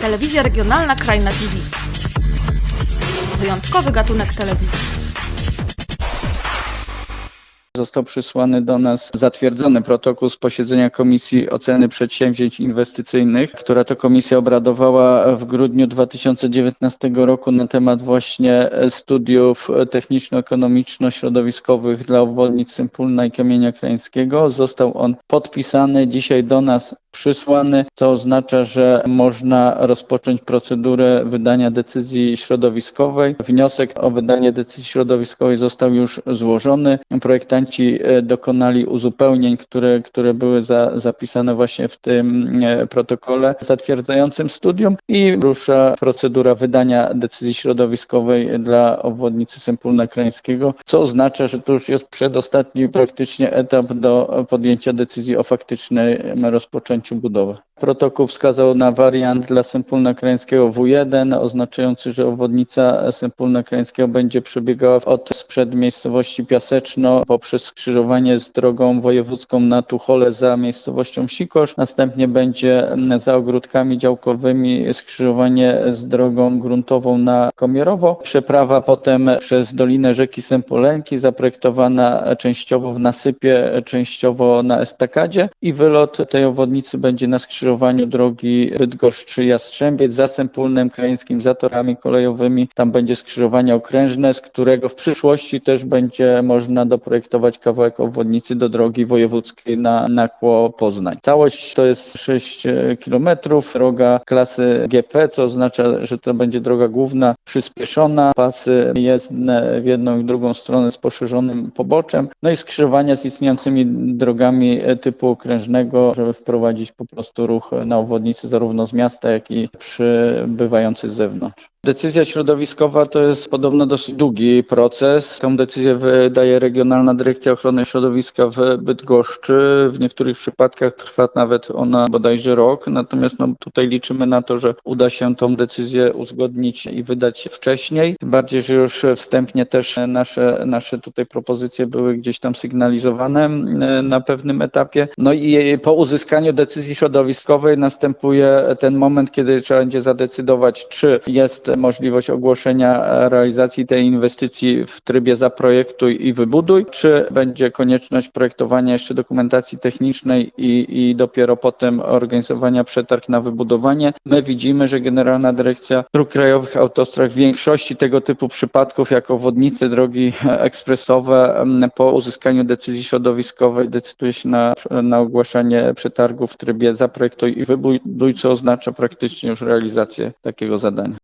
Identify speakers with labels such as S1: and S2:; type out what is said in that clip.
S1: Telewizja regionalna Krajna TV. Wyjątkowy gatunek telewizji.
S2: Został przysłany do nas zatwierdzony protokół z posiedzenia Komisji Oceny Przedsięwzięć Inwestycyjnych, która to komisja obradowała w grudniu 2019 roku na temat właśnie studiów techniczno-ekonomiczno-środowiskowych dla obwodnic Sępólna i Kamienia Krańskiego. Został on podpisany, dzisiaj do nas przysłany, co oznacza, że można rozpocząć procedurę wydania decyzji środowiskowej. Wniosek o wydanie decyzji środowiskowej został już złożony. Projektanci e, dokonali uzupełnień, które, które były za, zapisane właśnie w tym e, protokole zatwierdzającym studium i rusza procedura wydania decyzji środowiskowej dla obwodnicy Sępólna Krańskiego, co oznacza, że to już jest przedostatni praktycznie etap do podjęcia decyzji o faktycznym rozpoczęciu końcu budowy. Protokół wskazał na wariant dla Sępólna Krańskiego W1, oznaczający, że obwodnica Sępólna Krańskiego będzie przebiegała od sprzed miejscowości Piaseczno poprzez skrzyżowanie z drogą wojewódzką na Tuchole za miejscowością Sikosz. Następnie będzie za ogródkami działkowymi skrzyżowanie z drogą gruntową na Komierowo. Przeprawa potem przez Dolinę Rzeki Sępolenki, zaprojektowana częściowo w nasypie, częściowo na estakadzie i wylot tej obwodnicy będzie na skrzyżowaniu drogi Bydgoszcz-Jastrzębiec za Sępólnem Krajeńskim, za torami kolejowymi. Tam będzie skrzyżowanie okrężne, z którego w przyszłości też będzie można doprojektować kawałek obwodnicy do drogi wojewódzkiej na Nakło Poznań. Całość to jest 6 km, droga klasy GP, co oznacza, że to będzie droga główna przyspieszona, pasy jezdne w jedną i drugą stronę z poszerzonym poboczem, no i skrzyżowania z istniejącymi drogami typu okrężnego, żeby wprowadzić po prostu ruch na obwodnicy zarówno z miasta, jak i przybywający z zewnątrz. Decyzja środowiskowa to jest podobno dosyć długi proces. Tą decyzję wydaje Regionalna Dyrekcja Ochrony Środowiska w Bydgoszczy. W niektórych przypadkach trwa nawet ona bodajże rok, natomiast no, tutaj liczymy na to, że uda się tą decyzję uzgodnić i wydać wcześniej. Tym bardziej, że już wstępnie też nasze, nasze tutaj propozycje były gdzieś tam sygnalizowane na pewnym etapie. No i po uzyskaniu decyzji środowiskowej następuje ten moment, kiedy trzeba będzie zadecydować, czy jest możliwość ogłoszenia realizacji tej inwestycji w trybie zaprojektuj i wybuduj, czy będzie konieczność projektowania jeszcze dokumentacji technicznej i, i dopiero potem organizowania przetarg na wybudowanie. My widzimy, że Generalna Dyrekcja Dróg Krajowych Autostrad w większości tego typu przypadków, jako wodnice, drogi ekspresowe, po uzyskaniu decyzji środowiskowej decyduje się na, na ogłaszanie przetargu w trybie zaprojektuj i wybuduj, co oznacza praktycznie już realizację takiego zadania.